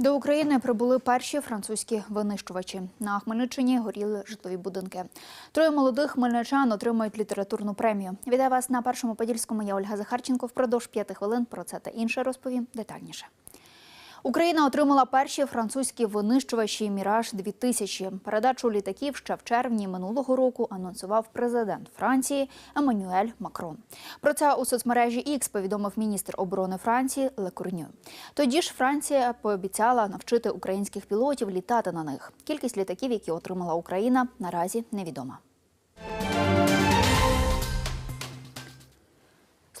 До України прибули перші французькі винищувачі. На Хмельниччині горіли житлові будинки. Троє молодих хмельничан отримають літературну премію. Вітаю вас на першому подільському. Я Ольга Захарченко. Впродовж п'яти хвилин про це та інше розповім детальніше. Україна отримала перші французькі винищувачі Міраж 2000 Передачу літаків ще в червні минулого року анонсував президент Франції Еммануель Макрон. Про це у соцмережі X повідомив міністр оборони Франції Лекурню. Тоді ж Франція пообіцяла навчити українських пілотів літати на них. Кількість літаків, які отримала Україна, наразі невідома.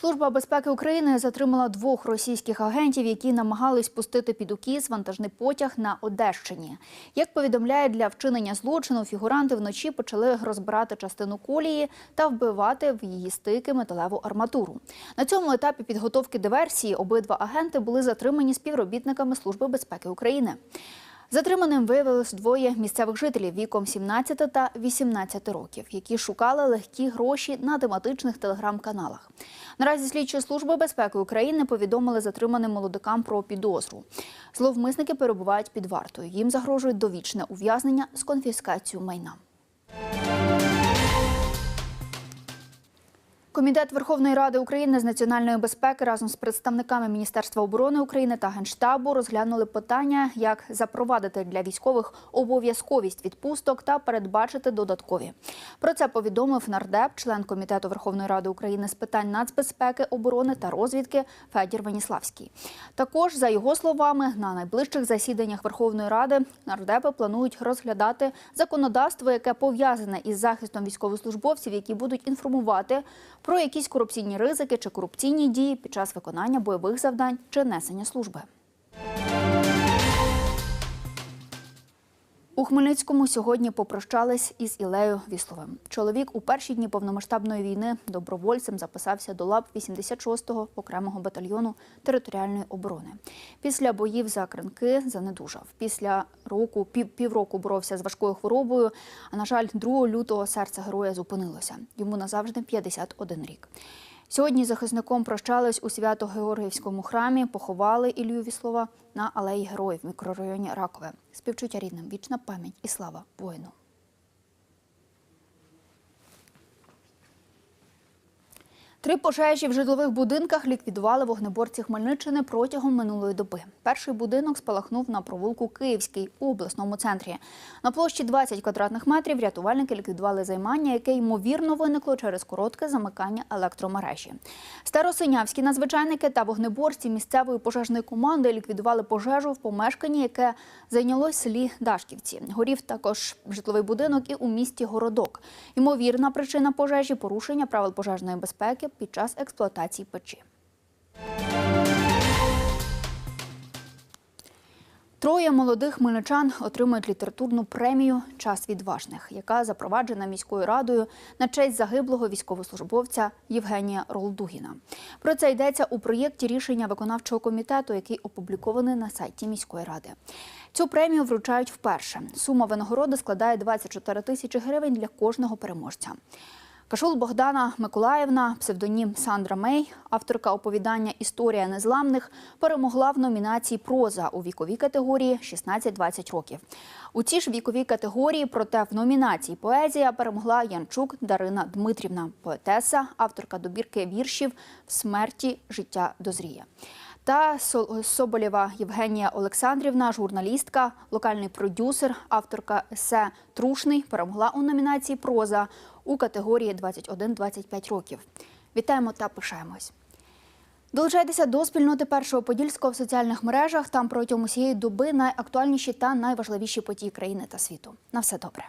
Служба безпеки України затримала двох російських агентів, які намагались пустити під укіс вантажний потяг на Одещині. Як повідомляють, для вчинення злочину фігуранти вночі почали розбирати частину колії та вбивати в її стики металеву арматуру. На цьому етапі підготовки диверсії обидва агенти були затримані співробітниками Служби безпеки України. Затриманим виявилось двоє місцевих жителів віком 17 та 18 років, які шукали легкі гроші на тематичних телеграм-каналах. Наразі слідчі служби безпеки України повідомили затриманим молодикам про підозру. Зловмисники перебувають під вартою. Їм загрожує довічне ув'язнення з конфіскацією майна. Комітет Верховної Ради України з національної безпеки разом з представниками Міністерства оборони України та Генштабу розглянули питання, як запровадити для військових обов'язковість відпусток та передбачити додаткові. Про це повідомив нардеп, член комітету Верховної Ради України з питань нацбезпеки, оборони та розвідки Федір Веніславський. Також, за його словами, на найближчих засіданнях Верховної Ради нардепи планують розглядати законодавство, яке пов'язане із захистом військовослужбовців, які будуть інформувати про якісь корупційні ризики чи корупційні дії під час виконання бойових завдань чи несення служби. У Хмельницькому сьогодні попрощались із Ілею Вісловим. Чоловік у перші дні повномасштабної війни добровольцем записався до лап 86-го окремого батальйону територіальної оборони. Після боїв за кринки занедужав. Після року пів, півроку боровся з важкою хворобою. А на жаль, 2 лютого серце героя зупинилося. Йому назавжди 51 рік. Сьогодні захисником прощались у Свято-Георгіївському храмі, поховали Ілью Віслова на алеї Героїв в мікрорайоні Ракове. Співчуття рідним, вічна пам'ять і слава воїну. Три пожежі в житлових будинках ліквідували вогнеборці Хмельниччини протягом минулої доби. Перший будинок спалахнув на провулку Київський у обласному центрі. На площі 20 квадратних метрів рятувальники ліквідували займання, яке ймовірно виникло через коротке замикання електромережі. Старосинявські надзвичайники та вогнеборці місцевої пожежної команди ліквідували пожежу в помешканні, яке зайнялось селі Дашківці. Горів також житловий будинок і у місті Городок. Ймовірна причина пожежі порушення правил пожежної безпеки під час експлуатації печі. Троє молодих хмельничан отримують літературну премію Час відважних, яка запроваджена міською радою на честь загиблого військовослужбовця Євгенія Ролдугіна. Про це йдеться у проєкті рішення виконавчого комітету, який опублікований на сайті міської ради. Цю премію вручають вперше. Сума винагороди складає 24 тисячі гривень для кожного переможця. Кашул Богдана Миколаївна, псевдонім Сандра Мей, авторка оповідання Історія незламних, перемогла в номінації Проза у віковій категорії 16-20 років. У цій ж віковій категорії, проте в номінації Поезія перемогла Янчук Дарина Дмитрівна, поетеса, авторка добірки віршів В смерті життя дозріє. Та Соболєва Євгенія Олександрівна, журналістка, локальний продюсер, авторка есе Трушний перемогла у номінації Проза у категорії 21-25 років. Вітаємо та пишаємось. Долучайтеся до спільноти першого подільського в соціальних мережах. Там протягом усієї доби найактуальніші та найважливіші події країни та світу. На все добре.